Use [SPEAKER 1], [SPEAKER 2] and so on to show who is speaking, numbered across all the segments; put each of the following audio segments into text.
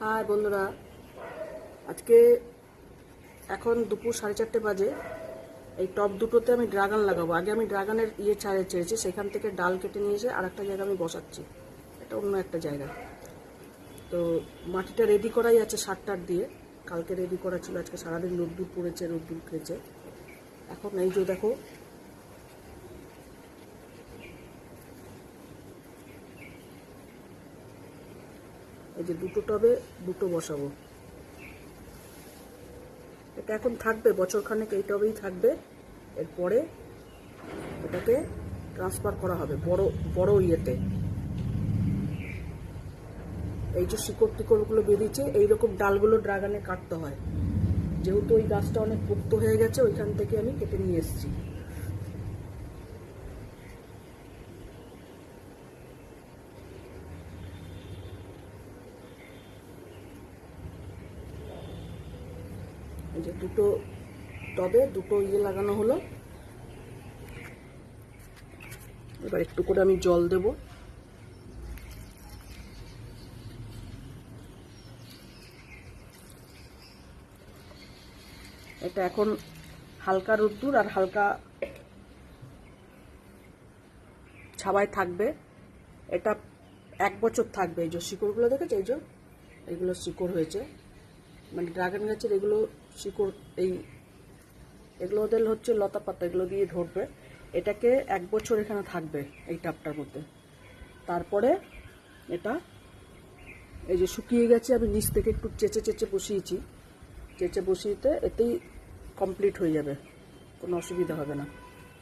[SPEAKER 1] High বন্ধুরা, আজকে এখন দুপুর সাড়ে চারটে বাজে। এই টপ দুটোতে আমি ড্রাগন লাগাবো। আগে আমি ড্রাগনের ইয়ে ছাড়ে ছেড়েছি, সেখান থেকে ডাল কেটে নিয়ে এসে আর একটা জায়গায় আমি বসাচ্ছি। এটা অন্য একটা জায়গা। তো মাটিটা রেডি করাই আছে সারটার দিয়ে। কালকে রেডি করা ছিল, আজকে সারাদিন রোদ্দুর পড়েছে, রোদ্দুর খেয়েছে। এখন এই যে দেখো এই যে দুটো টবে দুটো বসাবো। এটা এখন থাকবে বছরখানেক এই টবেই থাকবে। এরপরে এটাকে ট্রান্সফার করা হবে বড় বড় ইয়েতে। এই যে শিকড় টিকড়গুলো বেরিয়েছে এইরকম ডালগুলো ড্রাগনে কাটতে হয়। যেহেতু ওই গাছটা অনেক পোক্ত হয়ে গেছে, ওইখান থেকে আমি কেটে নিয়ে এসেছি। এই যে দুটো টবে দুটো ইয়ে লাগানো হলো। এবার একটু করে আমি জল দেব। এটা এখন হালকা রোদ্দুর আর হালকা ছাওয়ায় থাকবে। এটা এক বছর থাকবে। এই যে শিকড়গুলো দেখেছে? এই যে, এইগুলো শিকড় হয়েছে। মানে ড্রাগন গাছের এগুলো শিকড়, এই এগুলো ওদের হচ্ছে লতা পাতা, এগুলো দিয়ে ধরবে। এটাকে এক বছর এখানে থাকবে এই টাপটার মধ্যে। তারপরে এটা এই যে শুকিয়ে গেছে, আমি নিচ থেকে একটু চেঁচে চেঁচে বসিয়েছি। চেঁচে বসিয়েতে এতেই কমপ্লিট হয়ে যাবে। কোনো অসুবিধা হবে না।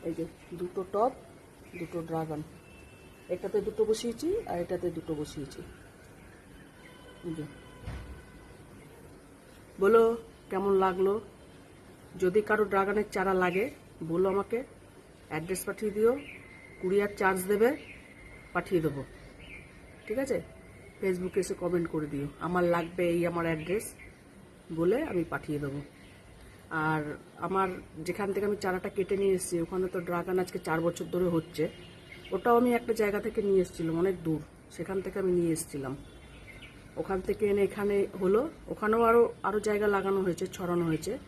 [SPEAKER 1] এই যে দুটো টপ দুটো ড্রাগন এটাতে দুটো বসিয়েছি আর এটাতে দুটো বসিয়েছি। এই যে বলো, কেমন লাগল? যদি কারও ড্রাগনের চারা লাগে, বলো আমাকে। অ্যাড্রেস পাঠিয়ে দিও, কুরিয়ার চার্জ দেবে, পাঠিয়ে দেবো। ঠিক আছে? ফেসবুকে এসে কমেন্ট করে দিও। আমার লাগবে এই আমার অ্যাড্রেস বলে আমি পাঠিয়ে দেবো। আর আমার যেখান থেকে আমি চারাটা কেটে নিয়ে এসেছি, ওখানে তো ড্রাগন আজকে চার বছর ধরে হচ্ছে। ওটাও আমি একটা জায়গা থেকে নিয়ে এসেছিলাম, অনেক দূর। সেখান থেকে আমি নিয়ে এসেছিলাম। ওখান থেকে এনে এখানে হলো। ওখানেও আরও আরও জায়গা লাগানো হয়েছে, ছড়ানো হয়েছে।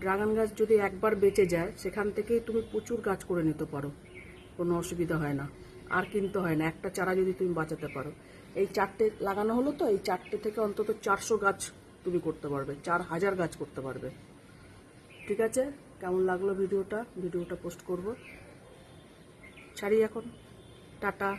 [SPEAKER 1] ড্রাগন গাছ যদি একবার বেঁচে যায়, সেখান থেকেই তুমি প্রচুর গাছ করে নিতে পারো। কোনো অসুবিধা হয় না। আর কিনতে হয় না। একটা চারা যদি তুমি বাঁচাতে পারো। এই চারটে লাগানো হলো তো, এই চারটে থেকে অন্তত চারশো গাছ তুমি করতে পারবে। চার হাজার গাছ করতে পারবে। ঠিক আছে? কেমন লাগল ভিডিওটা? ভিডিওটা পোস্ট করব। ছাড়ি এখন। টাটা।